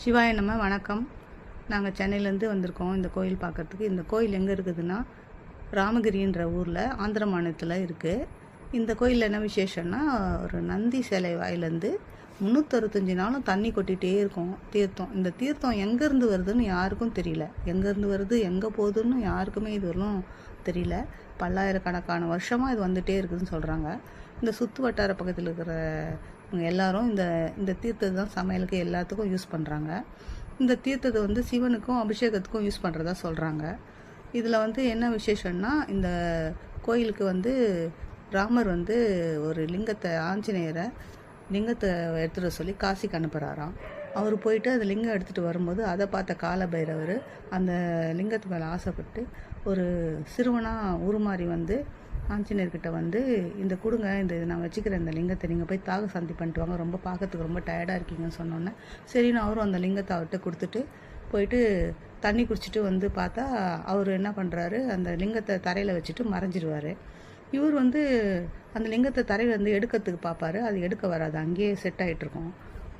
சிவாய நம்ம வணக்கம். நாங்கள் சென்னையிலேருந்து வந்திருக்கோம். இந்த கோயில் பார்க்கறதுக்கு. இந்த கோயில் எங்கே இருக்குதுன்னா ராமகிரின்ற ஊரில் ஆந்திர மாநிலத்தில் இருக்குது இந்த கோயிலில் என்ன விசேஷம்னா ஒரு நந்தி சிலை வாயிலேருந்து முந்நூற்றறுபத்தஞ்சு நாளும் தண்ணி கொட்டிகிட்டே இருக்கும். தீர்த்தம். இந்த தீர்த்தம் எங்கேருந்து வருதுன்னு யாருக்கும் தெரியல. எங்கேருந்து வருது எங்கே போகுதுன்னு யாருக்குமே இது வரலும் தெரியல. பல்லாயிரக்கணக்கான வருஷமாக இது வந்துகிட்டே இருக்குதுன்னு சொல்கிறாங்க இந்த சுற்று வட்டார பக்கத்தில் இருக்கிற எல்லாரும் இந்த இந்த தீர்த்தது தான் சமையலுக்கு எல்லாத்துக்கும் யூஸ் பண்ணுறாங்க இந்த தீர்த்தத்தை வந்து சிவனுக்கும் அபிஷேகத்துக்கும் யூஸ் பண்ணுறதா சொல்கிறாங்க இதில் வந்து என்ன விசேஷம்னா இந்த கோயிலுக்கு வந்து ராமர் வந்து ஒரு லிங்கத்தை ஆஞ்சநேயரை லிங்கத்தை எடுத்துகிட்டு சொல்லி காசிக்கு அனுப்புகிறாராம் அவர் போயிட்டு அந்த லிங்கம் எடுத்துகிட்டு வரும்போது அதை பார்த்த காலபைரவர் அந்த லிங்கத்து மேலே ஆசைப்பட்டு ஒரு சிறுவனாக உருமாறி வந்து ஆஞ்சநேயர்கிட்ட வந்து இந்த கொடுங்க இந்த இது நான் வச்சுக்கிறேன் இந்த லிங்கத்தை நீங்கள் போய் தாக சந்தி பண்ணிட்டு வாங்க ரொம்ப பார்க்கறதுக்கு ரொம்ப டயர்டாக இருக்கீங்கன்னு சொன்னோன்னே சரின்னு அவரும் அந்த லிங்கத்தை அவர்கிட்ட கொடுத்துட்டு போயிட்டு தண்ணி குடிச்சிட்டு வந்து பார்த்தா அவர் என்ன பண்ணுறாரு அந்த லிங்கத்தை தரையில் வச்சுட்டு மறைஞ்சிருவார். இவர் வந்து அந்த லிங்கத்தை தரையில் வந்து எடுக்கிறதுக்கு பார்ப்பாரு. அது எடுக்க வராது. அங்கேயே செட் ஆகிட்டுருக்கும்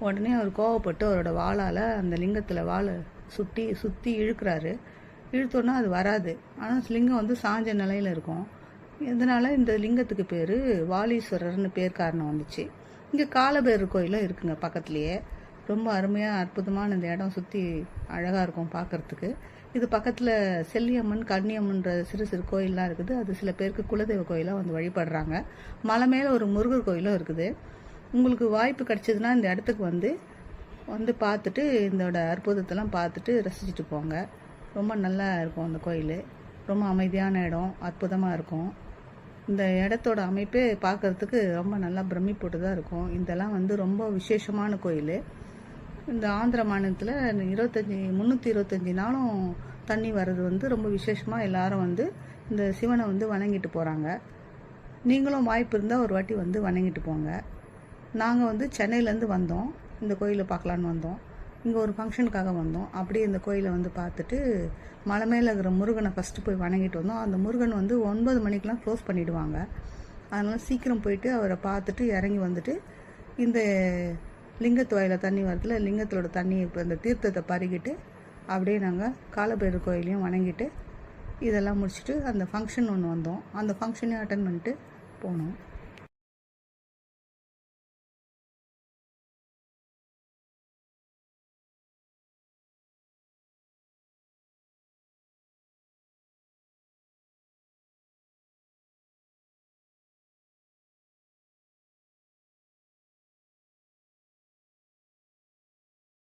உடனே அவர் கோவப்பட்டு அவரோட வாளால் அந்த லிங்கத்தில் வாழை சுட்டி சுற்றி இழுக்கிறாரு. இழுத்தோன்னா அது வராது. ஆனால் லிங்கம் வந்து சாஞ்ச நிலையில் இருக்கும். இதனால் இந்த லிங்கத்துக்கு பேர் வாலீஸ்வரர்னு பேர் காரணம் வந்துச்சு. இங்கே காலபேரர் கோயிலும் இருக்குங்க பக்கத்துலேயே. ரொம்ப அருமையாக அற்புதமான இந்த இடம் சுற்றி அழகாக இருக்கும் பார்க்குறதுக்கு இது பக்கத்தில் செல்லியம்மன் கன்னியம்மன்ற சிறு சிறு கோயிலெலாம் இருக்குது. அது சில பேருக்கு குலதெய்வ கோயிலாக வந்து வழிபடுறாங்க. மலை மேலே ஒரு முருகர் கோயிலும் இருக்குது. உங்களுக்கு வாய்ப்பு கிடச்சிதுன்னா இந்த இடத்துக்கு வந்து வந்து பார்த்துட்டு இதோட அற்புதத்தெல்லாம் பார்த்துட்டு ரசிச்சுட்டு போங்க. ரொம்ப நல்லா இருக்கும் அந்த கோயில். ரொம்ப அமைதியான இடம் அற்புதமாக இருக்கும். இந்த இடத்தோட அமைப்பே பார்க்கறதுக்கு ரொம்ப நல்லா பிரமிப்போட்டு தான் இருக்கும். இதெல்லாம் வந்து ரொம்ப விசேஷமான கோயில். இந்த ஆந்திர மாநிலத்தில் இருபத்தஞ்சி முந்நூற்றி இருபத்தஞ்சி நாளும் தண்ணி வர்றது வந்து ரொம்ப விசேஷமாக எல்லாரும் வந்து இந்த சிவனை வந்து வணங்கிட்டு போகிறாங்க நீங்களும் வாய்ப்பு இருந்தால் ஒரு வாட்டி வந்து வணங்கிட்டு போங்க. நாங்கள் வந்து சென்னையிலேருந்து வந்தோம். இந்த கோயிலை பார்க்கலான்னு வந்தோம். இங்கே ஒரு ஃபங்க்ஷனுக்காக வந்தோம். அப்படியே இந்த கோயிலை வந்து பார்த்துட்டு மலை மேலே இருக்கிற முருகனை ஃபஸ்ட்டு போய் வணங்கிட்டு வந்தோம். அந்த முருகன் வந்து ஒன்பது மணிக்கெலாம் க்ளோஸ் பண்ணிவிடுவாங்க அதனால் சீக்கிரம் போயிட்டு அவரை பார்த்துட்டு இறங்கி வந்துட்டு இந்த லிங்கத்து வாயில் தண்ணி வரத்தில் லிங்கத்தோட தண்ணி இப்போ இந்த தீர்த்தத்தை பருகிட்டு அப்படியே நாங்கள் காலபைரவர் கோயிலையும் வணங்கிட்டு இதெல்லாம் முடிச்சுட்டு அந்த ஃபங்க்ஷன் ஒன்று வந்தோம். அந்த ஃபங்க்ஷனையும் அட்டன் பண்ணிட்டு போனோம்.